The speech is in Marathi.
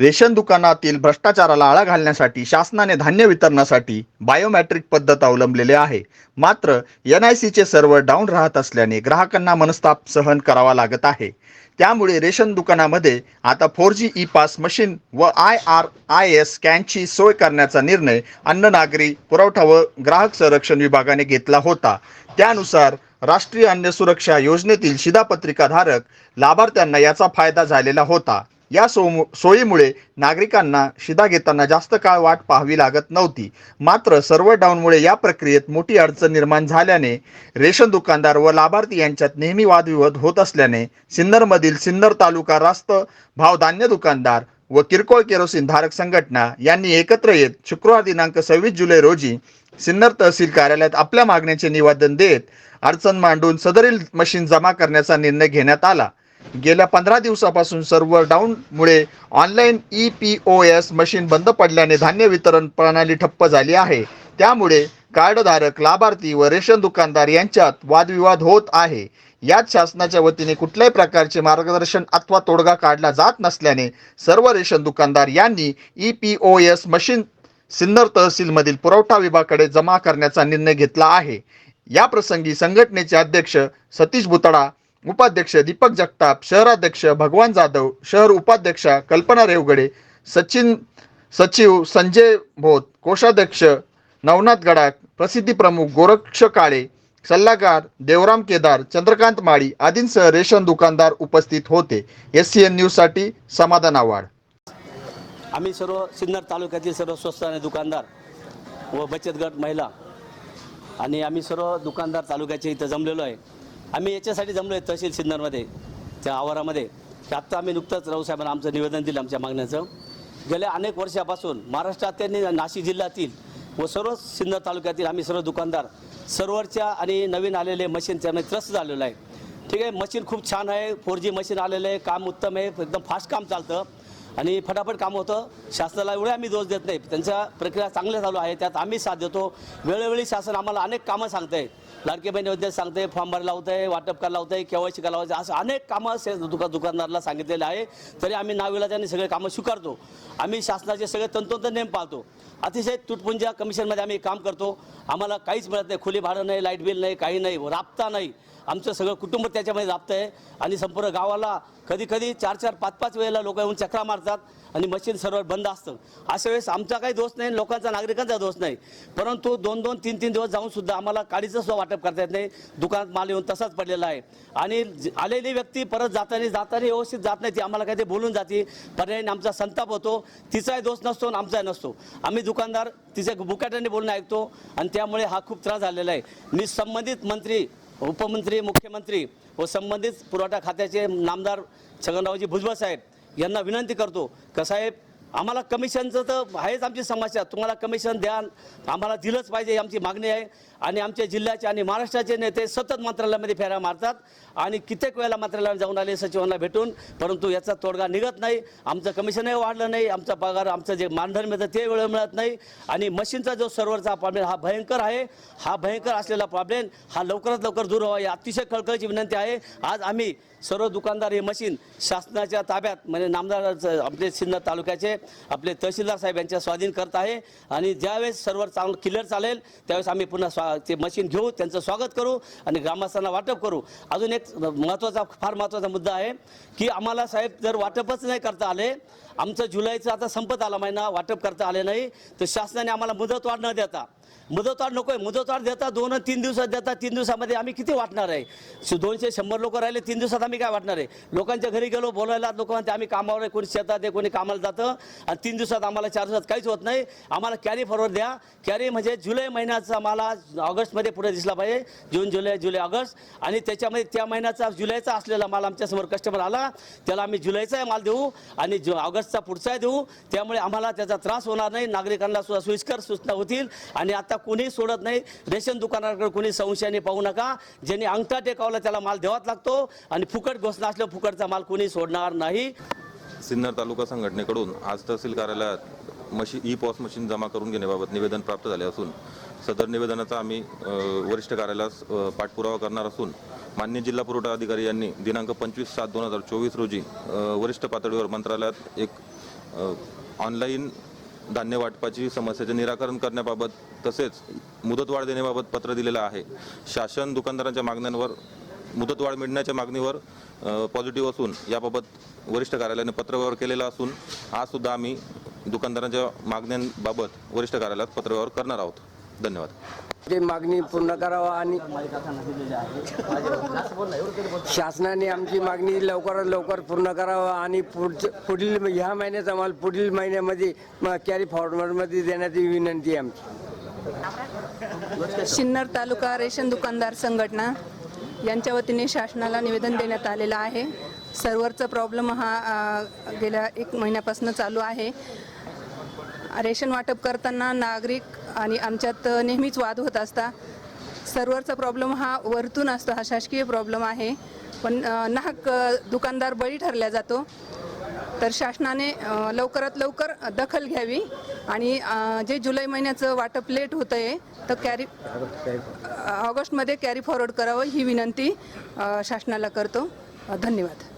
रेशन दुकानातील भ्रष्टाचाराला आळा घालण्यासाठी शासनाने धान्य वितरणासाठी बायोमॅट्रिक पद्धत अवलंबलेली आहे. मात्र एन आय सीचे सर्व्हर डाऊन राहत असल्याने ग्राहकांना मनस्ताप सहन करावा लागत आहे. त्यामुळे रेशन दुकानामध्ये आता four G E pass machine व आय आर आय एस स्कॅनची सोय करण्याचा निर्णय अन्न नागरी पुरवठा व ग्राहक संरक्षण विभागाने घेतला होता. त्यानुसार राष्ट्रीय अन्न सुरक्षा योजनेतील शिधापत्रिकाधारक लाभार्थ्यांना याचा फायदा झालेला होता. या सो सोयीमुळे नागरिकांना शिधा घेताना जास्त काळ वाट पाहावी लागत नव्हती. मात्र सर्व डाऊनमुळे या प्रक्रियेत मोठी अडचण निर्माण झाल्याने रेशन दुकानदार व लाभार्थी यांच्यात नेहमी वादविवाद होत असल्याने सिन्नरमधील सिन्नर तालुका रास्त भाव धान्य दुकानदार व किरकोळ केरोसिन धारक संघटना यांनी एकत्र येत शुक्रवार दिनांक सव्वीस जुलै रोजी सिन्नर तहसील कार्यालयात आपल्या मागण्याचे निवेदन देत अडचण मांडून सदरील मशीन जमा करण्याचा निर्णय घेण्यात आला. गेल्या पंधरा दिवसापासून server डाऊनमुळे online E P O S machine बंद पडल्याने धान्य वितरण प्रणाली ठप्प झाली आहे. त्यामुळे कार्डधारक लाभार्थी व रेशन दुकानदार यांच्यात वादविवाद होत आहे. यात शासनाच्या वतीने कुठल्याही प्रकारचे मार्गदर्शन अथवा तोडगा काढला जात नसल्याने सर्व रेशन दुकानदार यांनी E P O S machine Sinnar तहसीलमधील पुरवठा विभागाकडे जमा करण्याचा निर्णय घेतला आहे. या प्रसंगी संघटनेचे अध्यक्ष सतीश बुतडा उपाध्यक्ष दीपक जगताप शहराध्यक्ष भगवान जाधव शहर उपाध्यक्षा कल्पना रेवगडे सचिन सचिव संजय भोत कोषाध्यक्ष नवनाथ गडाख प्रसिद्धी प्रमुख गोरक्ष काळे सल्लागार देवराम केदार चंद्रकांत माळी आदींसह रेशन दुकानदार उपस्थित होते. एस सी एन न्यूजसाठी समाधान आवाड आम्ही सर्व सिन्नर तालुक्यातील सर्व स्वस्त आणि दुकानदार व बचत गट महिला आणि आम्ही सर्व दुकानदार तालुक्याच्या इथं जमलेलो आहे. आम्ही याच्यासाठी जमलो आहे तहसील सिन्नरमध्ये त्या आवारामध्ये. की आत्ता आम्ही नुकतंच रावसाहेबांना आमचं निवेदन दिलं आमच्या मागण्याचं. गेल्या अनेक वर्षापासून महाराष्ट्रात त्यांनी नाशिक जिल्ह्यातील व सर्व सिन्नर तालुक्यातील आम्ही सर्व दुकानदार सर्वरच्या आणि नवीन आलेले मशीन त्यामुळे त्रस्त झालेलं आहे. ठीक आहे मशीन खूप छान आहे फोर जी मशीन आलेलं आहे काम उत्तम आहे एकदम फास्ट काम चालतं. आणि फटाफट काम होतं. शासनाला एवढे आम्ही दोष देत नाही. त्यांच्या प्रक्रिया चांगल्या चालू आहे त्यात आम्ही साथ देतो. वेळोवेळी शासन आम्हाला अनेक कामं सांगते लाडके बहिणी योजनेत सांगते फॉर्म भरायला लावत आहे वाटप करायला लावत आहे केवायसी करायला आहे असं अनेक कामं से दुका दुकानदाराला सांगितलेले आहे. तरी आम्ही नाविलाजाने सगळे कामं स्वीकारतो. आम्ही शासनाचे सगळे तंतोतंत नेम पाळतो. अतिशय तुटपुंजा कमिशनमध्ये आम्ही काम करतो. आम्हाला काहीच मिळत नाही. खुली भाडं नाही लाइट बिल नाही काही नाही राबता नाही. आमचं सगळं कुटुंब त्याच्यामध्ये राबतं आहे आणि संपूर्ण गावाला कधी कधी चार चार पाच पाच वेळेला लोक येऊन चक्रा मारतात. आणि मशीन सर्व बंद असतं. अशा वेळेस आमचा काही दोष नाही लोकांचा नागरिकांचा दोष नाही. परंतु दोन दोन तीन तीन दिवस जाऊन सुद्धा आम्हाला काडीचं सुद्धा वाटप करता येत नाही. दुकानात माल येऊन तसाच पडलेला आहे. आणि आलेली व्यक्ती परत जाताना जाताना व्यवस्थित जात नाही ती आम्हाला काही ते बोलून जाते. पर्यायी आमचा संताप होतो. तिचाही दोष नसतो आणि आमचाही नसतो. आम्ही दुकानदार तिचे बुकाट्याने बोलणं ऐकतो आणि त्यामुळे हा खूप त्रास झालेला आहे. मी संबंधित मंत्री उपमंत्री मुख्यमंत्री व संबंधित पुरवठा खात्याचे नामदार छगनरावजी भुजबळ साहेब यांना विनंती करतो का साहेब आम्हाला कमिशनचं तर आहेच आमची समस्या. तुम्हाला कमिशन द्या आम्हाला दिलंच पाहिजे ही आमची मागणी आहे. आणि आमच्या जिल्ह्याचे आणि महाराष्ट्राचे नेते सतत मंत्रालयामध्ये फेऱ्या मारतात. आणि कित्येक वेळेला मंत्रालयात जाऊन आले सचिवांना भेटून. परंतु याचा तोडगा निघत नाही. आमचं कमिशनही वाढलं नाही. आमचा पगार आमचं जे मानधन मिळतं ते वेळ मिळत नाही. आणि मशीनचा जो सर्व्हरचा प्रॉब्लेम हा भयंकर आहे. हा भयंकर असलेला प्रॉब्लेम हा लवकरात लवकर दूर व्हावा ही अतिशय कळकळीची विनंती आहे. आज आम्ही सर्व दुकानदार हे मशीन शासनाच्या ताब्यात म्हणजे नामदार आपले सिन्नर तालुक्याचे आपले तहसीलदार साहेब यांच्या स्वाधीन करत आहे. आणि ज्यावेळेस सर्व्हर चांगलं क्लिअर चालेल त्यावेळेस आम्ही पुन्हा स्वा ते मशीन घेऊ त्यांचं स्वागत करू आणि ग्रामस्थांना वाटप करू. अजून एक महत्त्वाचा फार महत्त्वाचा मुद्दा आहे की आम्हाला साहेब जर वाटपच नाही करता आले आमचं जुलैचं आता संपत आला महिना वाटप करता आले नाही तर शासनाने आम्हाला मुदतवाढ न देता मुदतवाढ नको आहे मुदतवाढ देता दोन तीन दिवसात देता तीन दिवसामध्ये आम्ही किती वाटणार आहे? दोनशे शंभर लोक राहिले तीन दिवसात आम्ही काय वाटणार आहे? लोकांच्या घरी गेलो बोलायला लोक म्हणते आम्ही कामावर आहे कोणी शेतात आहे कोणी कामाला जातं. आणि तीन दिवसात आम्हाला चार दिवसात काहीच होत नाही. आम्हाला कॅरी फॉरवर्ड द्या. कॅरी म्हणजे जुलै महिन्याचा आम्हाला ऑगस्टमध्ये पुढे दिसला पाहिजे. जून जुलै जुलै ऑगस्ट. आणि त्याच्यामध्ये त्या महिन्याचा जुलैचा असलेला माल आमच्यासमोर कस्टमर आला. त्याला आम्ही जुलैचा माल देऊ आणि जु ऑगस्टचा पुढचा देऊ. त्यामुळे आम्हाला त्याचा त्रास होणार नाही. नागरिकांना सुद्धा सोयीस्कर सूचना होतील. आणि आता कुणी सोडत नाही. रेशन दुकानाकडे कोणी संशयाने पाहू नका. ज्यांनी अंगठा टेकावला त्याला माल द्यावाच लागतो. आणि फुकट घोषणा असल्यावर फुकटचा माल कोणी सोडणार नाही. सिन्नर तालुका संघटनेकडून आज तहसील कार्यालयात मशी ई पॉस मशीन जमा करून घेण्याबाबत निवेदन प्राप्त झाले असून सदर निवेदनाचा आम्ही वरिष्ठ कार्यालयास पाठपुरावा करणार असून मान्य जिल्हा पुरवठा अधिकारी यांनी दिनांक पंचवीस सात दोन हजार चोवीस रोजी वरिष्ठ पातळीवर मंत्रालयात एक ऑनलाईन धान्य वाटपाची समस्याचे निराकरण करण्याबाबत तसेच मुदतवाढ देण्याबाबत पत्र दिलेलं आहे. शासन दुकानदारांच्या मागण्यांवर मुदतवाढ मिळण्याच्या मागणीवर पॉझिटिव्ह असून याबाबत वरिष्ठ कार्यालयाने पत्रव्यवहार केलेला असून आज सुद्धा आम्ही दुकानदारांच्या मागण्यांबाबत वरिष्ठ कार्यालयात पत्रव्यवहार करणार आहोत. धन्यवाद. ते मागणी पूर्ण करावा आणि शासनाने आमची मागणी लवकरात लवकर पूर्ण करावा आणि पुढच्या पुढील ह्या महिन्याचा माल पुढील महिन्यामध्ये कॅरी फॉर्मरमध्ये देण्याची विनंती आहे आमची. सिन्नर तालुका रेशन दुकानदार संघटना. यांच्या वतीने शासनाला निवेदन देण्यात आलेलं आहे. सर्व्हरचा प्रॉब्लेम हा गेल्या एक महिन्यापासून चालू आहे. रेशन वाटप करताना नागरिक आणि आमच्यात नेहमीच वाद होत असता. सर्व्हरचा प्रॉब्लेम हा वरतून असतो हा शासकीय प्रॉब्लेम आहे. पण नाहक दुकानदार बळी ठरला जातो. तर शासनाने लवकरात लवकर दखल घ्यावी आणि जे जुलै महिन्याचं वाटप लेट होतं आहे तर कॅरी ऑगस्टमध्ये कॅरी फॉरवर्ड करावं ही विनंती शासनाला करतो. धन्यवाद.